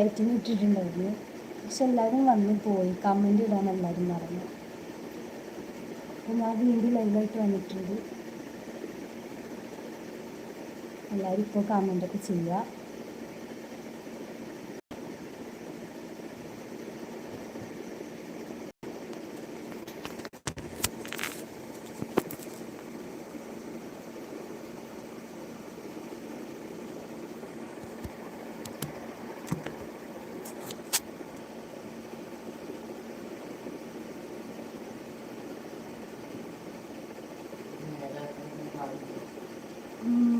Waiting ഇട്ടിട്ടുണ്ടായിരുന്നു പക്ഷെ എല്ലാവരും വന്നു പോയി കമന്റ് ഇടാൻ എല്ലാവരും പറഞ്ഞു അപ്പോൾ ഞാൻ വീണ്ടും ലൈവായിട്ട് വന്നിട്ടുണ്ട്. എല്ലാവരും ഇപ്പോൾ കമന്റൊക്കെ ചെയ്യുക.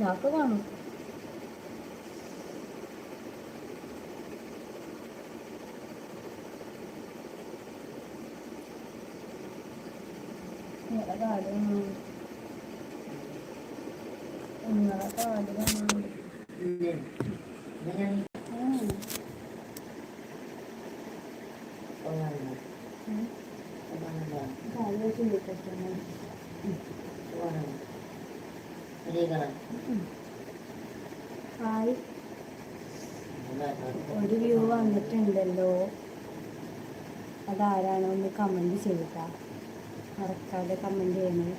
ഉം, അതൊക്കെ കാണും നിങ്ങളെ കാട് കാണും നിങ്ങളെ കാട് കാണും ഉം. ഉം. കാൽ വെച്ച് ഇരിക്കട്ടെ. ഉം. ഹായ് ഒരു വ്യൂ വന്നിട്ടുണ്ടല്ലോ അതാരാണോ ഒന്ന് കമന്റ് ചെയ്യുക മറക്കാതെ കമന്റ് ചെയ്യണേ.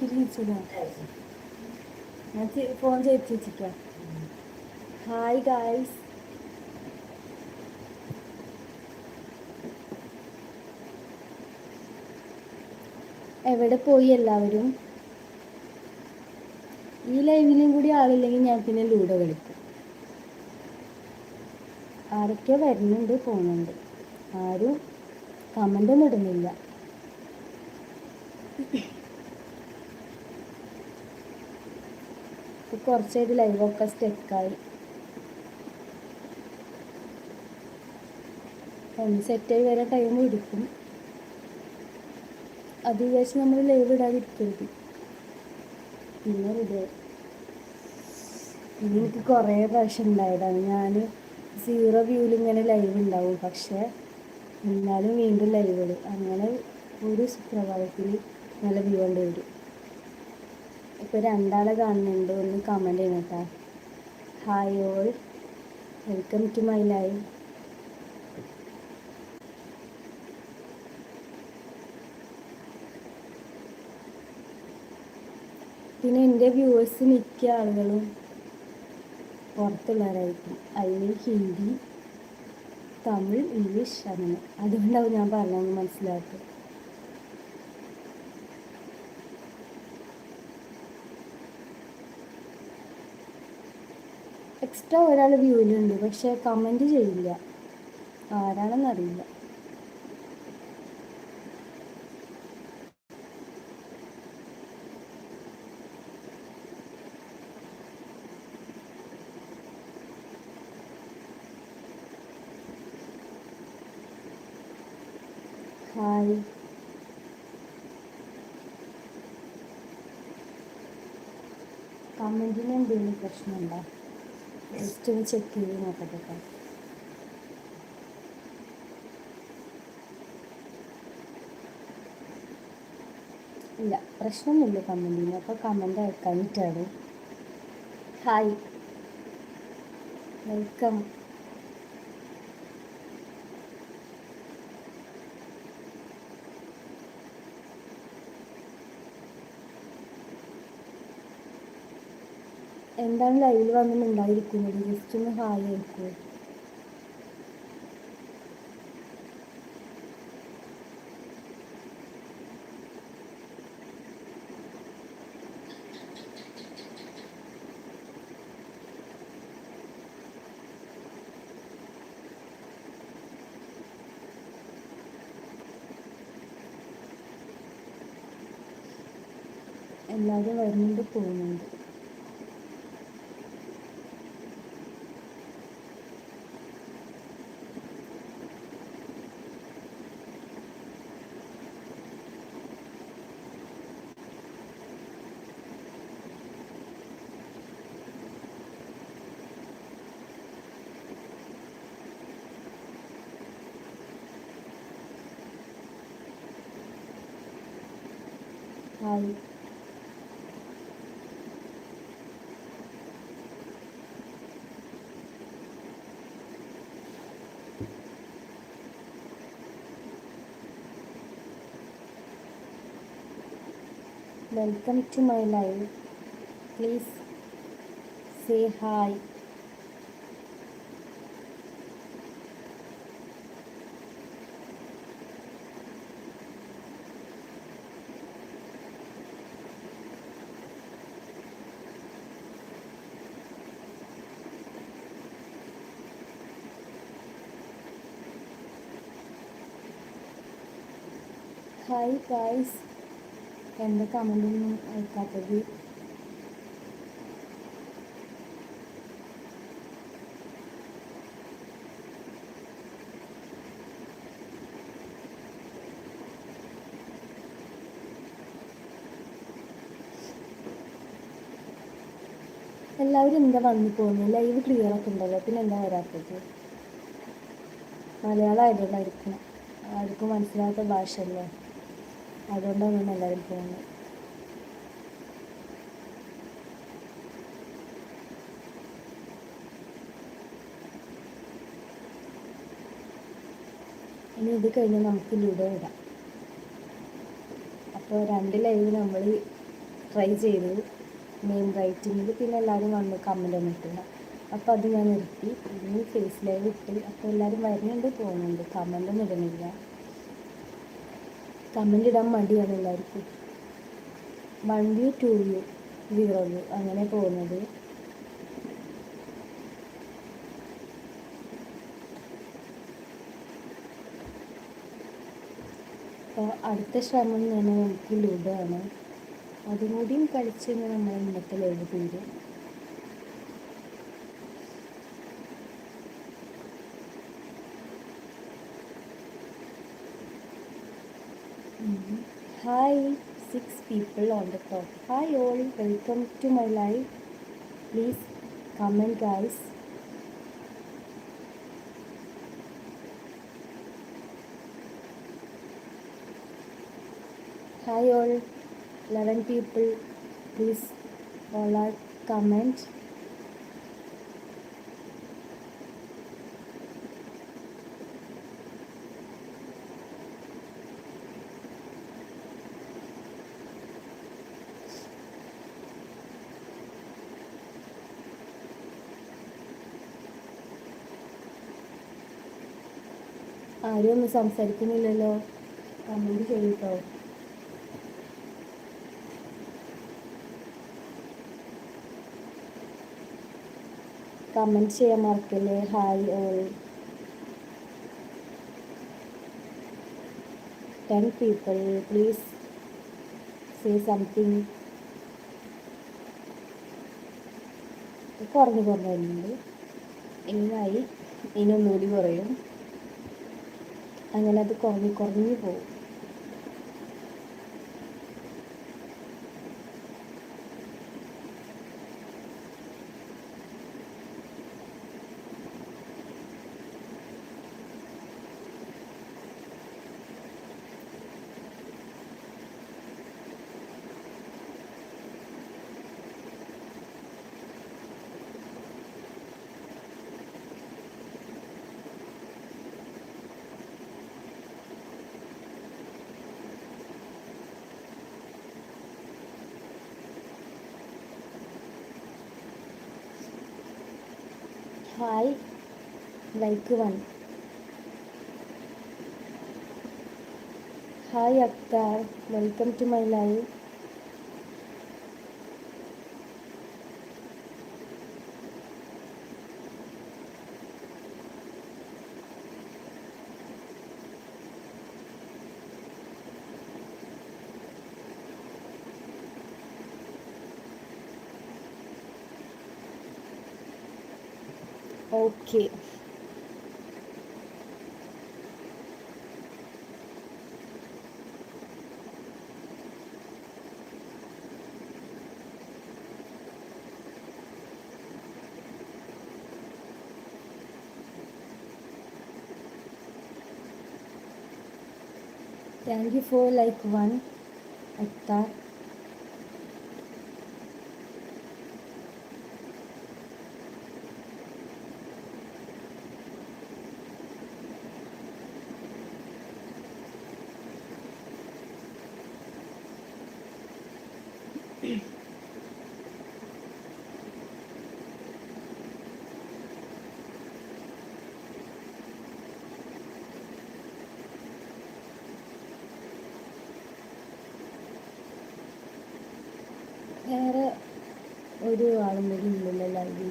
നോക്കിയിട്ട് വിളിച്ചതാ ഞാൻ ഫോൺ ചെയ്ത് വെച്ചിക്കാം ഹായ് ഗായ്സ് എവിടെ പോയി എല്ലാവരും? ഈ ലൈവിലും കൂടി ആളില്ലെങ്കിൽ ഞാൻ പിന്നെ ലൂഡോ കളിക്കും. ആരൊക്കെ വരുന്നുണ്ട് പോകുന്നുണ്ട്. ആരും കമന്റ് ഒന്നും ഇടുന്നില്ല. ഇപ്പൊ ഇത് ലൈവൊക്കെ സ്റ്റെക്കായി സെറ്റായി വരാൻ ടൈം എടുക്കും. അത് വിചാരിച്ച് നമ്മൾ ലൈവ് ഇടാതിരിക്കരുത്. പിന്നെ പിന്നെ എനിക്ക് കുറേ പ്രാവശ്യം ഉണ്ടായതാണ്. ഞാൻ സീറോ വ്യൂവിൽ ഇങ്ങനെ ലൈവ് ഉണ്ടാവും. പക്ഷേ എന്നാലും വീണ്ടും ലൈവ് ഇടും. അങ്ങനെ ഒരു സുപ്രഭാതത്തിൽ നല്ല വ്യൂ വരും ഇപ്പോൾ രണ്ടാളെ കാണുന്നുണ്ട്. ഒന്ന് കമന്റ് ചെയ്യണം കേട്ടോ hi all welcome to my life പിന്നെ എന്റെ വ്യൂവേഴ്സ് മിക്ക ആളുകളും പുറത്തുള്ളവരായിരിക്കും. I mean Hindi Tamil English അങ്ങനെ. അതുകൊണ്ടാവും ഞാൻ പറഞ്ഞു മനസ്സിലാക്കുക. എക്സ്ട്രാ ഒരാൾ വ്യൂവിലുണ്ട് പക്ഷേ കമന്റ് ചെയ്യില്ല. ആരാണെന്നറിയില്ല ഹായ് കമന്റിന് എന്തെങ്കിലും പ്രശ്നമുണ്ടോ? ജസ്റ്റ് ഒന്ന് ചെക്ക് ചെയ്ത് നോക്കട്ടെ കേട്ടോ ഇല്ല പ്രശ്നമൊന്നുമില്ല കമന്റിന്. അപ്പോൾ കമന്റ് അയക്കാനിട്ടാണ് ഹായ് വെൽക്കം എന്താണ് ലൈവിൽ വന്നിട്ടുണ്ടായിരിക്കുന്നത്? ജസ്റ്റ് ഒന്ന് ഹായ് ആയിരിക്കും എല്ലാവരും വരുന്നുണ്ട് പോകുന്നുണ്ട് home. Welcome to my life. Please say hi. Hi guys എന്റെ കമന്റൊന്നും അയക്കാത്തത്. എല്ലാവരും എന്താ വന്നു പോകുന്നത് ലൈവ് ക്ലിയർ ഒക്കെ ഉണ്ടല്ലോ. പിന്നെ എന്താ വരാത്തത്? മലയാളം ആയതുകൊണ്ടായിരിക്കണം ആർക്കും മനസ്സിലാത്ത ഭാഷയല്ലേ? അതുകൊണ്ടാണ് എല്ലാവരും പോകുന്നത്. ഇനി ഇത് കഴിഞ്ഞ് നമുക്ക് ലുഡോ ഇടാം. അപ്പോൾ രണ്ട് ലൈവ് നമ്മൾ ട്രൈ ചെയ്തു. മെയിൻ റൈറ്റിങ്ങിൽ പിന്നെ എല്ലാവരും വന്ന് കമ്മലൊന്നും ഇട്ടില്ല അപ്പോൾ അത് ഞാൻ നിർത്തി. ഇനി ഫേസ് ലൈവ് ഇട്ട് അപ്പോൾ എല്ലാവരും വരുന്നുണ്ട് പോകുന്നുണ്ട്. കമന്റ് ഒന്നും ഇടുന്നില്ല. കമന്റ് ഇടാൻ മടിയാണ് എല്ലാവർക്കും. One view two view zero view അങ്ങനെ പോകുന്നത്. അപ്പോൾ അടുത്ത ശ്രമം പറഞ്ഞാൽ നമുക്ക് ലുഡോ ആണ്. അതും കൂടിയും കളിച്ച് കഴിഞ്ഞാൽ നമ്മൾ ഇന്നത്തെ തീരും Hi, six people on the top. Hi all, welcome to my live. Please comment, guys. Hi all, 11 people. Please all are comment. ആരും ഒന്നും സംസാരിക്കുന്നില്ലല്ലോ. കമന്റ് ചെയ്യൂട്ടോ. കമന്റ് ചെയ്യാൻ മറക്കല്ലേ? Hi all. Ten people please say something. കുറഞ്ഞു കുറഞ്ഞു വരുന്നുണ്ട്. ഇനിയായി ഇനി ഒന്നുകൂടി കുറയും. അങ്ങനെ അത് കുറഞ്ഞ് കുറഞ്ഞു പോകും 5 like 1 hi akhtar welcome to my life. Thank you for like one I thought. വേറെ ഒരു ആളും കൂടി ഇല്ലല്ലോ ലൈവിൽ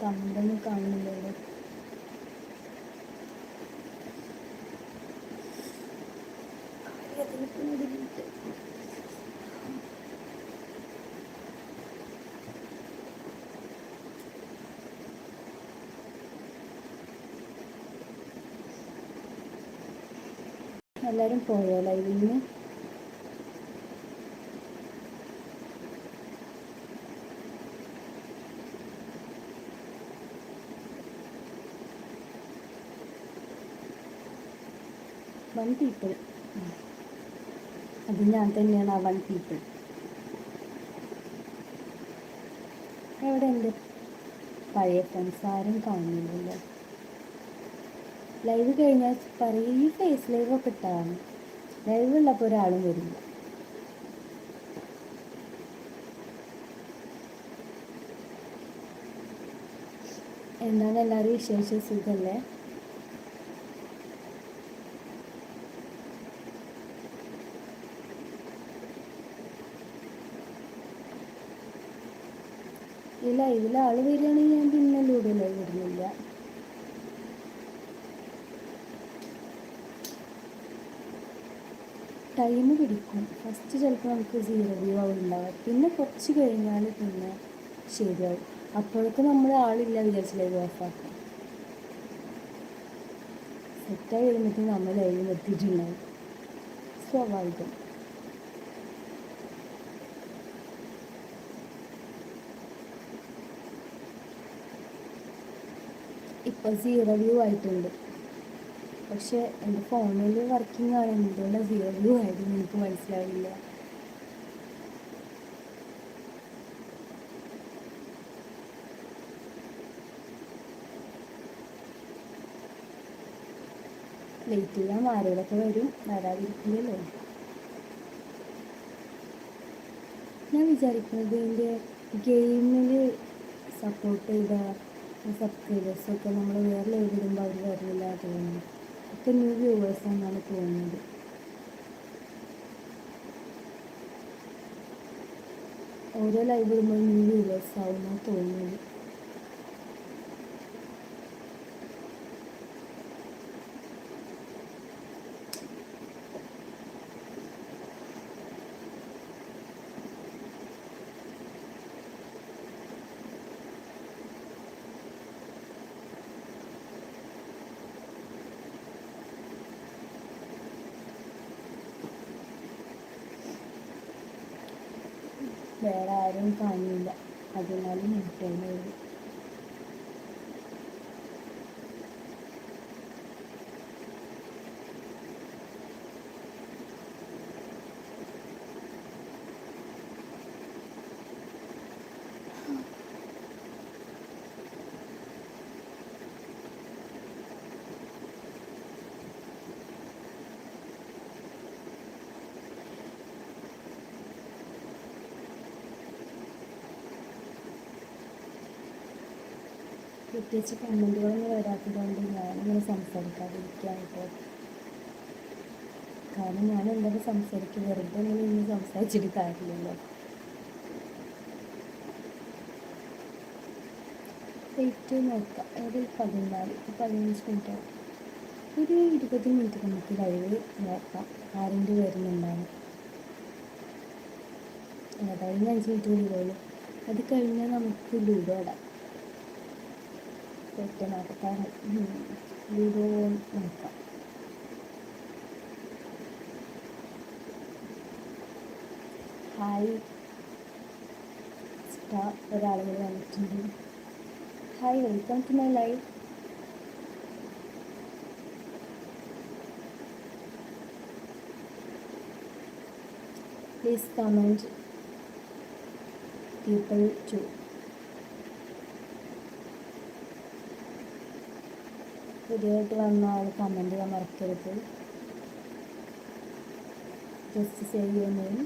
കമന്റൊന്നും കാണുന്നില്ലല്ലോ എല്ലാവരും പോയോ ലൈവിൽ നിന്ന് വൺ പീപ്പിൾ. അത് ഞാൻ തന്നെയാണ് ആ വൺ പീപ്പിൾ. എവിടെ ഉണ്ട് പഴയ ഫ്രണ്ട്സ് ആരും കാണുന്നില്ലല്ലോ ലൈവ് കഴിഞ്ഞാൽ പറയും ഈ ഫേസ് ലൈവ് ഒക്കെ ഇട്ടാണ്. ലൈവ് ഉള്ളപ്പോൾ ഒരാളും വരില്ല എന്താണ് എല്ലാവരും വിശേഷ സുഖല്ലേ ഈ ലൈവിൽ ആൾ വരികയാണെങ്കിൽ ഞാൻ പിന്നെ ലൂഡോ ലൈവ് ഇടുന്നില്ല ടൈം പിടിക്കും. ഫസ്റ്റ് ചിലപ്പോൾ നമുക്ക് സീറോ വ്യൂ ആവും ഉണ്ടാവുക പിന്നെ കുറച്ച് കഴിഞ്ഞാൽ പിന്നെ ശരിയാവും. അപ്പോഴേക്കും നമ്മൾ ആളില്ല വിചാരിച്ച് ലൈവ് ഓഫാക്കും സെറ്റായി വരുമ്പോഴത്തേക്കും നമ്മൾ ലൈവ് നിർത്തിയിട്ടുണ്ടാവും. സ്വാഭാവികം. ഇപ്പോൾ സീറോ വ്യൂ ആയിട്ടുണ്ട്. പക്ഷെ എന്റെ ഫോണിൽ വർക്കിംഗ് ആണ് എന്തുകൊണ്ടാണ് സീറോ വ്യൂ ആയതെന്ന് എനിക്ക് മനസ്സിലാവില്ല. വെയിറ്റ് ചെയ്യാൻ ആരോടൊക്കെ വരും. വരാതിരിക്കില്ലല്ലോ. ഞാൻ വിചാരിക്കുന്നത് എന്റെ ഗെയിമിൽ സപ്പോർട്ട് ചെയ്ത സബ്സ്ക്രൈബേഴ്സൊക്കെ നമ്മൾ വേറെ എഴുതിടുമ്പോൾ അവർ വരുന്നില്ല തോന്നുന്നു. ഒക്കെ ന്യൂ വ്യൂവേഴ്സ് എന്നാണ് തോന്നുന്നത്. ഓരോ ലൈവ് ഇടുമ്പോൾ ന്യൂ വ്യൂവേഴ്സ് ആവുമെന്നാണ് തോന്നുന്നത്. വേറെ ആരും കാണില്ല. അതിനാൽ നിർത്തേണ്ടി പ്രത്യേകിച്ച് കമന്റുകളൊന്നും വരാത്തതുകൊണ്ട് ഞാനിങ്ങനെ സംസാരിക്കാതിരിക്കുകയാണ് കേട്ടോ കാരണം ഞാൻ എന്തായാലും സംസാരിക്കും. വെറുതെ ഇങ്ങനെ ഇന്ന് സംസാരിച്ചിട്ട് കാര്യമില്ലല്ലോ. ഡേറ്റ് നോക്കാം. ഒരു പതിനാല്? പതിനഞ്ച് മിനിറ്റ്. ഒരു ഇരുപത് മിനിറ്റ് നമുക്ക് ലൈവ് നോക്കാം. ആരെങ്കിലും വരുന്നുണ്ടാവും. ഏതായാലും അഞ്ച് മിനിറ്റ് കൂടി പോകുള്ളൂ അത് കഴിഞ്ഞാൽ നമുക്ക് ലൂഡോ ഇടാം ഒറ്റ നോക്കത്താണ് ലൂഡോ നോക്കാം ഹായ് സ്റ്റാർ ഒരാളുകൾ വന്നിട്ടുണ്ട് hi welcome to my life please comment. People too. പുതിയതായിട്ട് വന്ന ആൾ കമന്റ് ചെയ്യാൻ മറക്കരുത്. Just save your name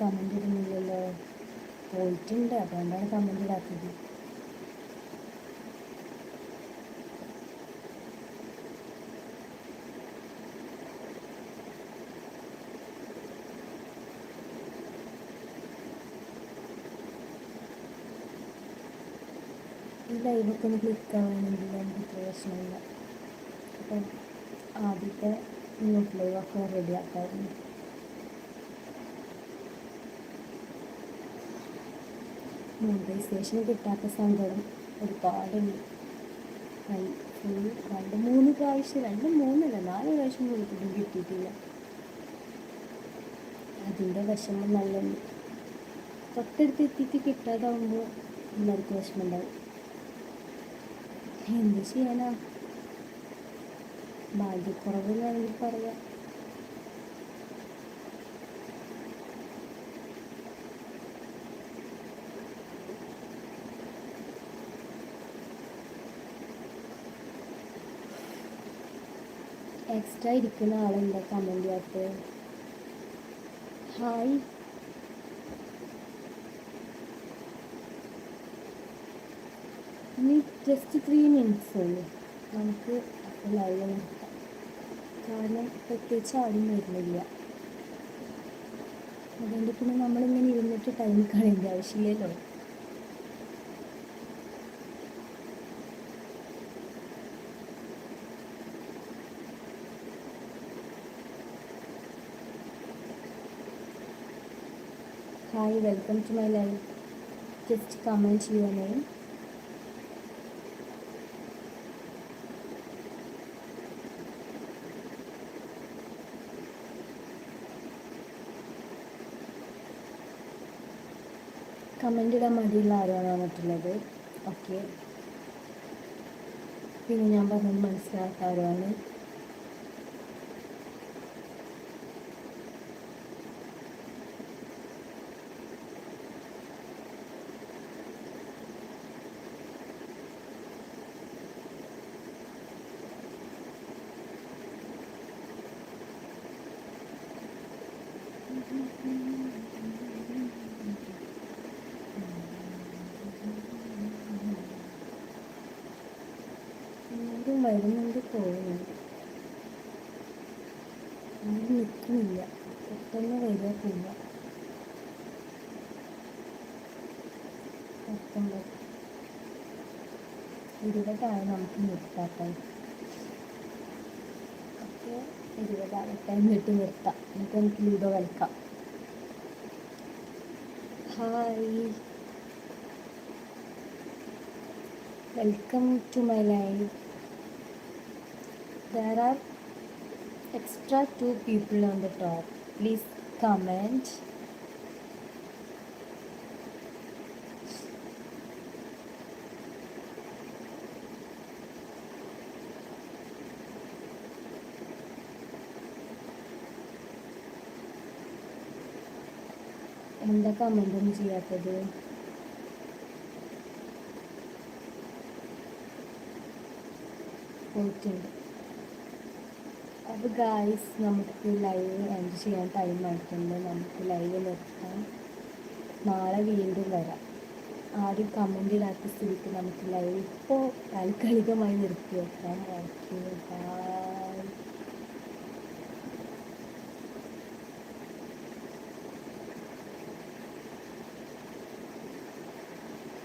comment ഇടുന്നില്ലല്ലോ. പോയിട്ടുണ്ട് അതുകൊണ്ടാണ് കമന്റ് ഇടാത്തത്. ഈ ലൈവൊക്കെ ഒന്ന് ക്ലിക്ക് ആവുകയാണെങ്കിൽ നമുക്ക് പ്രശ്നമില്ല. അപ്പം ആദ്യത്തെ ന്യൂട്ട് ലൈവൊക്കെ റെഡി മോണിറ്റൈസേഷൻ കിട്ടാത്ത സങ്കടം ഒരുപാടുണ്ട്. രണ്ട് മൂന്ന് പ്രാവശ്യം രണ്ട് മൂന്നല്ല നാല് പ്രാവശ്യം വിളിച്ചിട്ടും കിട്ടിയിട്ടില്ല. അതിന്റെ വിഷമം നല്ലുണ്ട് തൊട്ടടുത്ത് എത്തിയിട്ട് കിട്ടാതാവുമ്പോൾ എല്ലാവർക്കും വിഷമം ഉണ്ടാവും. എന്ത് ചെയ്യാനാ? ഭാഗ്യക്കുറവ് വേണമെങ്കിൽ പറയാം. എക്സ്ട്രാ ഇരിക്കുന്ന ആളെന്താ കമന്റ് ചെയ്യാത്ത? ഹായ് ഇനി ജസ്റ്റ് ത്രീ മിനിറ്റ്സ് ഉള്ളൂ. നമുക്ക് ലൈവ് നിർത്താം കാരണം പ്രത്യേകിച്ച് ആരും വരുന്നില്ല. അതുകൊണ്ട് പിന്നെ നമ്മളിങ്ങനെ ഇരുന്നിട്ട് ടൈം കളയേണ്ട ആവശ്യമില്ലല്ലോ. Hi welcome to my life. Just comment name comment ഇടാൻ മടിയുള്ള ആരാണ് വന്നിട്ടുള്ളത് ഓക്കെ പിന്നെ ഞാൻ പറഞ്ഞത് മനസ്സിലാക്കാരാണ് എല്ലാവരും വരുന്നുണ്ട് പോകുന്നുണ്ട് ആരും നിൽക്കുന്നില്ല. പെട്ടെന്ന് വരിക പോവുക പത്തൊമ്പത് ഇരുപതായി നമുക്ക് നിർത്താം. അപ്പോൾ ഇരുപതാകട്ടെ എന്നിട്ട് നിർത്താം. എന്നിട്ട് നമുക്ക് ലൂഡോ കളിക്കാം. Hi. Welcome to my life there are extra two people on the top please comment എന്താ കമൻ്റ് ഒന്നും ചെയ്യാത്തത് പോയിട്ടുണ്ട് അപ്പോൾ ഗായ്സ് നമുക്ക് ലൈവ് എൻഡ് ചെയ്യാൻ ടൈം ആയിട്ടുണ്ട്. നമുക്ക് ലൈവ് നിർത്താം നാളെ വീണ്ടും വരാം. ആരും കമന്റ് ഇടാത്ത സ്ഥിതിക്ക് നമുക്ക് ലൈവ് ഇപ്പോൾ താൽക്കാലികമായി നിർത്തി വെക്കാം. Okay bye